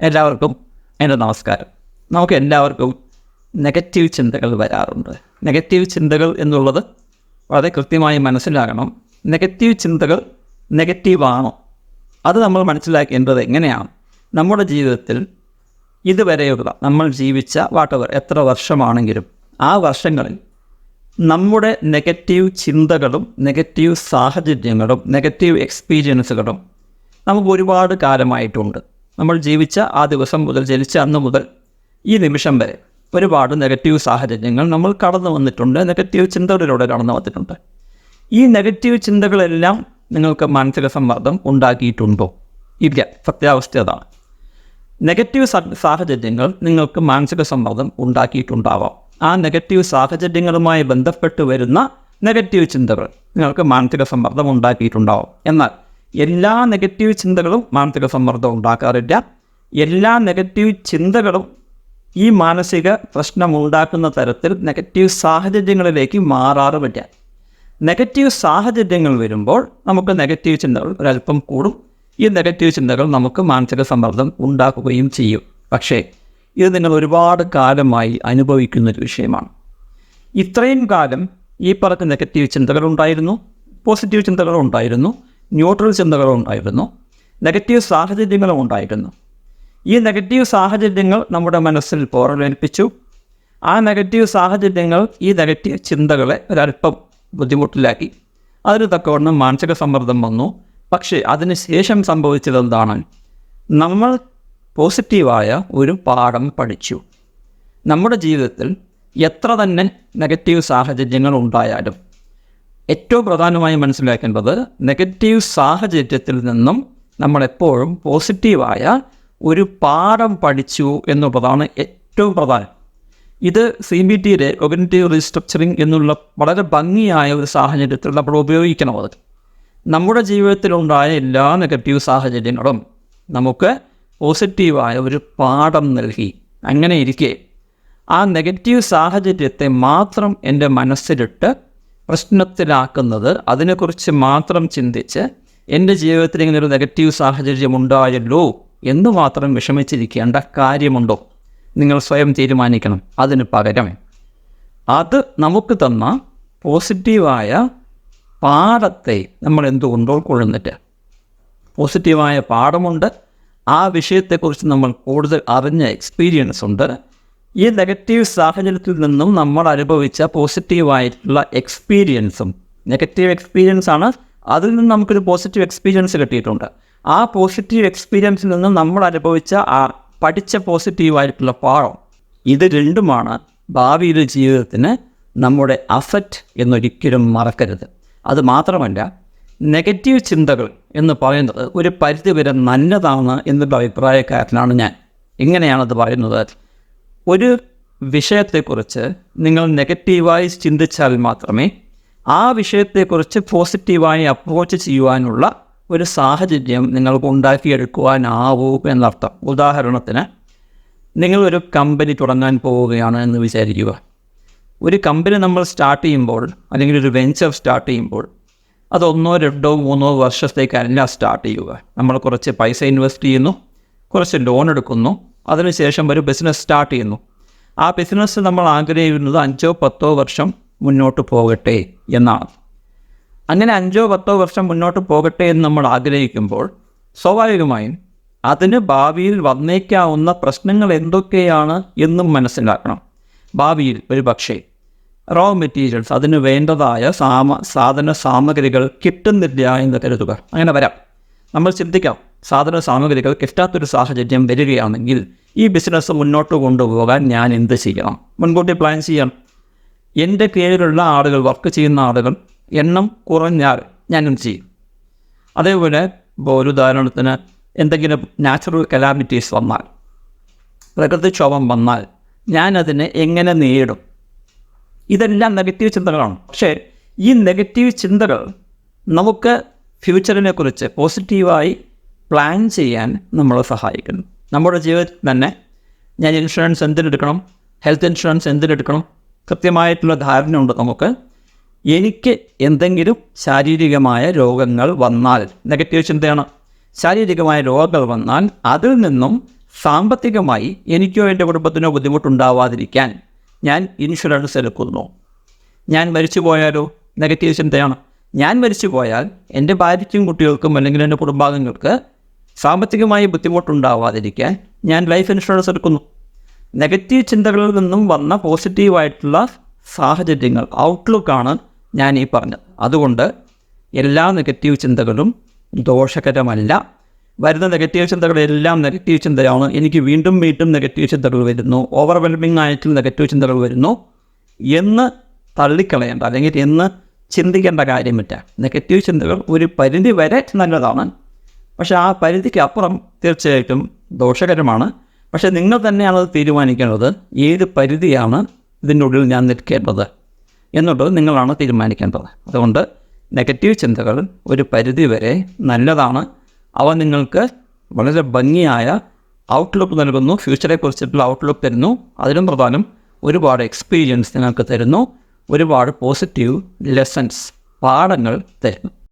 എല്ലാവർക്കും എന്റെ നമസ്കാരം. നമുക്ക് എല്ലാവർക്കും നെഗറ്റീവ് ചിന്തകൾ വരാറുണ്ട്. നെഗറ്റീവ് ചിന്തകൾ എന്നുള്ളത് വളരെ കൃത്യമായി മനസ്സിലാകണം. നെഗറ്റീവ് ചിന്തകൾ നെഗറ്റീവാണോ അത് നമ്മൾ മനസ്സിലാക്കേണ്ടത് എങ്ങനെയാണ്? നമ്മുടെ ജീവിതത്തിൽ ഇതുവരെയുള്ള നമ്മൾ ജീവിച്ച വാട്ടവർ എത്ര വർഷമാണെങ്കിലും ആ വർഷങ്ങളിൽ നമ്മുടെ നെഗറ്റീവ് ചിന്തകളും നെഗറ്റീവ് സാഹചര്യങ്ങളും നെഗറ്റീവ് എക്സ്പീരിയൻസുകളും നമുക്ക് ഒരുപാട് കാലമായിട്ടുണ്ട്. നമ്മൾ ജീവിച്ച ആ ദിവസം മുതൽ ജനിച്ച അന്ന് മുതൽ ഈ നിമിഷം വരെ ഒരുപാട് നെഗറ്റീവ് സാഹചര്യങ്ങൾ നമ്മൾ കടന്നു വന്നിട്ടുണ്ട്. നെഗറ്റീവ് ചിന്തകളിലൂടെ കടന്നു വന്നിട്ടുണ്ട്. ഈ നെഗറ്റീവ് ചിന്തകളെല്ലാം നിങ്ങൾക്ക് മാനസിക സമ്മർദ്ദം ഉണ്ടാക്കിയിട്ടുണ്ടോ? ഇല്ല. സത്യാവസ്ഥ അതാണ്. നെഗറ്റീവ് സാഹചര്യങ്ങൾ നിങ്ങൾക്ക് മാനസിക സമ്മർദ്ദം ഉണ്ടാക്കിയിട്ടുണ്ടാവാം. ആ നെഗറ്റീവ് സാഹചര്യങ്ങളുമായി ബന്ധപ്പെട്ട് വരുന്ന നെഗറ്റീവ് ചിന്തകൾ നിങ്ങൾക്ക് മാനസിക സമ്മർദ്ദം ഉണ്ടാക്കിയിട്ടുണ്ടാവും. എന്നാൽ എല്ലാ നെഗറ്റീവ് ചിന്തകളും മാനസിക സമ്മർദ്ദം ഉണ്ടാക്കാറില്ല. എല്ലാ നെഗറ്റീവ് ചിന്തകളും ഈ മാനസിക പ്രശ്നം ഉണ്ടാക്കുന്ന തരത്തിൽ നെഗറ്റീവ് സാഹചര്യങ്ങളിലേക്ക് മാറാറുമില്ല. നെഗറ്റീവ് സാഹചര്യങ്ങൾ വരുമ്പോൾ നമുക്ക് നെഗറ്റീവ് ചിന്തകൾ ഒരല്പം കൂടും. ഈ നെഗറ്റീവ് ചിന്തകൾ നമുക്ക് മാനസിക സമ്മർദ്ദം ഉണ്ടാക്കുകയും ചെയ്യും. പക്ഷേ ഇത് നിങ്ങൾ ഒരുപാട് കാലമായി അനുഭവിക്കുന്ന ഒരു വിഷയമാണ്. ഇത്രയും കാലം ഈ പറഞ്ഞ നെഗറ്റീവ് ചിന്തകൾ ഉണ്ടായിരുന്നു പോസിറ്റീവ് ചിന്തകൾ ഉണ്ടായിരുന്നു. ന്യൂട്രൽ ചിന്തകളും ഉണ്ടായിരുന്നു. നെഗറ്റീവ് സാഹചര്യങ്ങളും ഉണ്ടായിരുന്നു. ഈ നെഗറ്റീവ് സാഹചര്യങ്ങൾ നമ്മുടെ മനസ്സിൽ പോറലേൽപ്പിച്ചു ആ നെഗറ്റീവ് സാഹചര്യങ്ങൾ ഈ നെഗറ്റീവ് ചിന്തകളെ ഒരല്പം ബുദ്ധിമുട്ടിലാക്കി. അതിന് തക്കവണ്ണം മാനസിക സമ്മർദ്ദം വന്നു. പക്ഷേ അതിന് ശേഷം സംഭവിച്ചത് എന്താണ്? നമ്മൾ പോസിറ്റീവായ ഒരു പാഠം പഠിച്ചു. നമ്മുടെ ജീവിതത്തിൽ എത്ര തന്നെ നെഗറ്റീവ് സാഹചര്യങ്ങൾ ഉണ്ടായാലും ഏറ്റവും പ്രധാനമായി മനസ്സിലാക്കേണ്ടത് നെഗറ്റീവ് സാഹചര്യത്തിൽ നിന്നും നമ്മളെപ്പോഴും പോസിറ്റീവായ ഒരു പാഠം പഠിച്ചു എന്നുള്ളതാണ് ഏറ്റവും പ്രധാനം. ഇത് സി ബി ടിയുടെ കൊഗ്നറ്റീവ് റീസ്ട്രക്ചറിങ് എന്നുള്ള വളരെ ഭംഗിയായ ഒരു സാഹചര്യത്തിൽ നമ്മൾ ഉപയോഗിക്കണം അത് നമ്മുടെ ജീവിതത്തിലുണ്ടായ എല്ലാ നെഗറ്റീവ് സാഹചര്യങ്ങളും നമുക്ക് പോസിറ്റീവായ ഒരു പാഠം നൽകി. അങ്ങനെ ഇരിക്കെ. ആ നെഗറ്റീവ് സാഹചര്യത്തെ മാത്രം എന്റെ മനസ്സിലിട്ട് പ്രശ്നത്തിലാക്കുന്നത് അതിനെക്കുറിച്ച് മാത്രം ചിന്തിച്ച് എന്റെ ജീവിതത്തിൽ ഇങ്ങനെ ഒരു നെഗറ്റീവ് സാഹചര്യം ഉണ്ടായല്ലോ എന്ന് മാത്രം വിഷമിച്ചിരിക്കേണ്ട കാര്യമുണ്ടോ? നിങ്ങൾ സ്വയം തീരുമാനിക്കണം. അതിന് പകരം അത് നമുക്ക് തന്ന പോസിറ്റീവായ പാഠത്തെ നമ്മൾ എന്തുകൊണ്ട് കൊഴുന്നിട്ട് പോസിറ്റീവായ പാഠമുണ്ട്. ആ വിഷയത്തെക്കുറിച്ച് നമ്മൾ കൂടുതൽ അറിഞ്ഞ എക്സ്പീരിയൻസ് ഉണ്ട്. ഈ നെഗറ്റീവ് സാഹചര്യത്തിൽ നിന്നും നമ്മൾ അനുഭവിച്ച പോസിറ്റീവായിട്ടുള്ള എക്സ്പീരിയൻസും നെഗറ്റീവ് എക്സ്പീരിയൻസ് ആണ്. അതിൽ നിന്ന് നമുക്കൊരു പോസിറ്റീവ് എക്സ്പീരിയൻസ് കിട്ടിയിട്ടുണ്ട്. ആ പോസിറ്റീവ് എക്സ്പീരിയൻസിൽ നിന്നും നമ്മൾ അനുഭവിച്ച ആ പഠിച്ച പോസിറ്റീവായിട്ടുള്ള പാഠം. ഇത് രണ്ടുമാണ് ഭാവിയിലെ ജീവിതത്തിന് നമ്മുടെ അഫക്റ്റ് എന്നൊരിക്കലും മറക്കരുത്. അത് മാത്രമല്ല നെഗറ്റീവ് ചിന്തകൾ എന്ന് പറയുന്നത് ഒരു പരിധിവരെ നല്ലതാണ് എന്നുള്ള അഭിപ്രായക്കാരനാണ് ഞാൻ. എങ്ങനെയാണത് പറയുന്നത്. ഒരു വിഷയത്തെക്കുറിച്ച് നിങ്ങൾ നെഗറ്റീവായി ചിന്തിച്ചാൽ മാത്രമേ ആ വിഷയത്തെക്കുറിച്ച് പോസിറ്റീവായി അപ്രോച്ച് ചെയ്യുവാനുള്ള ഒരു സാഹചര്യം നിങ്ങൾക്ക് ഉണ്ടാക്കിയെടുക്കുവാനാവൂ എന്നർത്ഥം. ഉദാഹരണത്തിന് നിങ്ങളൊരു കമ്പനി തുടങ്ങാൻ പോവുകയാണ് എന്ന് വിചാരിക്കുക. ഒരു കമ്പനി നമ്മൾ സ്റ്റാർട്ട് ചെയ്യുമ്പോൾ അല്ലെങ്കിൽ ഒരു വെഞ്ചർ സ്റ്റാർട്ട് ചെയ്യുമ്പോൾ അത് ഒന്നോ രണ്ടോ മൂന്നോ വർഷത്തേക്കല്ല സ്റ്റാർട്ട് ചെയ്യുക. നമ്മൾ കുറച്ച് പൈസ ഇൻവെസ്റ്റ് ചെയ്യുന്നു കുറച്ച് ലോൺ എടുക്കുന്നു അതിനുശേഷം ഒരു ബിസിനസ് സ്റ്റാർട്ട് ചെയ്യുന്നു. ആ ബിസിനസ് നമ്മൾ ആഗ്രഹിക്കുന്നത് അഞ്ചോ പത്തോ വർഷം മുന്നോട്ട് പോകട്ടെ എന്നാണ്. അങ്ങനെ അഞ്ചോ പത്തോ വർഷം മുന്നോട്ട് പോകട്ടെ എന്ന് നമ്മൾ ആഗ്രഹിക്കുമ്പോൾ സ്വാഭാവികമായും അതിന് ഭാവിയിൽ വന്നേക്കാവുന്ന പ്രശ്നങ്ങൾ എന്തൊക്കെയാണ് എന്നും മനസ്സിലാക്കണം. ഭാവിയിൽ ഒരു പക്ഷേ റോ മെറ്റീരിയൽസ് അതിന് വേണ്ടതായ സാമ സാധന സാമഗ്രികൾ കിട്ടുന്നില്ല എന്ന് കരുതുക. അങ്ങനെ വരാം. നമ്മൾ ചിന്തിക്കാം. സാധന സാമഗ്രികൾ കിട്ടാത്തൊരു സാഹചര്യം വരികയാണെങ്കിൽ ഈ ബിസിനസ് മുന്നോട്ട് കൊണ്ടുപോകാൻ ഞാൻ എന്ത് ചെയ്യണം? മുൻകൂട്ടി പ്ലാൻ ചെയ്യണം എന്റെ കീഴിലുള്ള ആളുകൾ വർക്ക് ചെയ്യുന്ന ആളുകൾ എണ്ണം കുറഞ്ഞാൽ എന്ത് ചെയ്യും? അതേപോലെ ഒരു ഉദാഹരണത്തിന് എന്തെങ്കിലും നാച്ചുറൽ കലാമിറ്റീസ് വന്നാൽ പ്രകൃതിക്ഷോഭം വന്നാൽ ഞാനതിനെ എങ്ങനെ നേരിടും? ഇതെല്ലാം നെഗറ്റീവ് ചിന്തകളാണ്. പക്ഷേ ഈ നെഗറ്റീവ് ചിന്തകൾ നമുക്ക് ഫ്യൂച്ചറിനെ കുറിച്ച് പോസിറ്റീവായി പ്ലാൻ ചെയ്യാൻ നമ്മളെ സഹായിക്കുന്നു. നമ്മുടെ ജീവിതത്തിൽ തന്നെ ഞാൻ ഇൻഷുറൻസ് എന്തിനെടുക്കണം ഹെൽത്ത് ഇൻഷുറൻസ് എന്തിനെടുക്കണം കൃത്യമായിട്ടുള്ള ധാരണ ഉണ്ട് നമുക്ക്. എനിക്ക് എന്തെങ്കിലും ശാരീരികമായ രോഗങ്ങൾ വന്നാൽ നെഗറ്റീവ് ചിന്തയാണ്. ശാരീരികമായ രോഗങ്ങൾ വന്നാൽ അതിൽ നിന്നും സാമ്പത്തികമായി എനിക്കോ എന്റെ കുടുംബത്തിനോ ബുദ്ധിമുട്ടുണ്ടാവാതിരിക്കാൻ ഞാൻ ഇൻഷുറൻസ് എടുക്കുന്നു. ഞാൻ മരിച്ചു പോയാലോ നെഗറ്റീവ് ചിന്തയാണ്. ഞാൻ മരിച്ചു പോയാൽ എന്റെ ഭാര്യയ്ക്കും കുട്ടികൾക്കും അല്ലെങ്കിൽ എന്റെ കുടുംബാംഗങ്ങൾക്ക് സാമ്പത്തികമായി ബുദ്ധിമുട്ടുണ്ടാവാതിരിക്കാൻ ഞാൻ ലൈഫ് ഇൻഷുറൻസ് എടുക്കുന്നു. നെഗറ്റീവ് ചിന്തകളിൽ നിന്നും വന്ന പോസിറ്റീവായിട്ടുള്ള സാഹചര്യങ്ങൾ ഔട്ട്ലുക്കാണ് ഞാൻ ഈ പറഞ്ഞത്. അതുകൊണ്ട് എല്ലാ നെഗറ്റീവ് ചിന്തകളും ദോഷകരമല്ല. വരുന്ന നെഗറ്റീവ് ചിന്തകളെല്ലാം നെഗറ്റീവ് ചിന്തയാണ്. എനിക്ക് വീണ്ടും വീണ്ടും നെഗറ്റീവ് ചിന്തകൾ വരുന്നു. ഓവർവെൽമിംഗ് ആയിട്ടുള്ള നെഗറ്റീവ് ചിന്തകൾ വരുന്നു. എന്ന് തള്ളിക്കളയേണ്ട അല്ലെങ്കിൽ എന്ന് ചിന്തിക്കേണ്ട കാര്യമില്ല. നെഗറ്റീവ് ചിന്തകൾ ഒരു പരിധി വരെ നല്ലതാണ്. പക്ഷേ ആ പരിധിക്ക് അപ്പുറം തീർച്ചയായിട്ടും ദോഷകരമാണ്. പക്ഷേ നിങ്ങൾ തന്നെയാണ് അത് തീരുമാനിക്കേണ്ടത്. ഏത് പരിധിയാണ് ഇതിന്റെ ഉള്ളിൽ ഞാൻ നിൽക്കേണ്ടത് എന്നുള്ളത് നിങ്ങളാണ് തീരുമാനിക്കേണ്ടത്. അതുകൊണ്ട് നെഗറ്റീവ് ചിന്തകൾ ഒരു പരിധി വരെ നല്ലതാണ്. അവ നിങ്ങൾക്ക് വളരെ ഭംഗിയായ ഔട്ട്ലുക്ക് നൽകുന്നു. ഫ്യൂച്ചറെ കുറിച്ചിട്ടുള്ള ഔട്ട്ലുക്ക് തരുന്നു. അതിലും പ്രധാനം ഒരുപാട് എക്സ്പീരിയൻസ് നിങ്ങൾക്ക് തരുന്നു. ഒരുപാട് പോസിറ്റീവ് ലെസൺസ് പാഠങ്ങൾ തരുന്നു.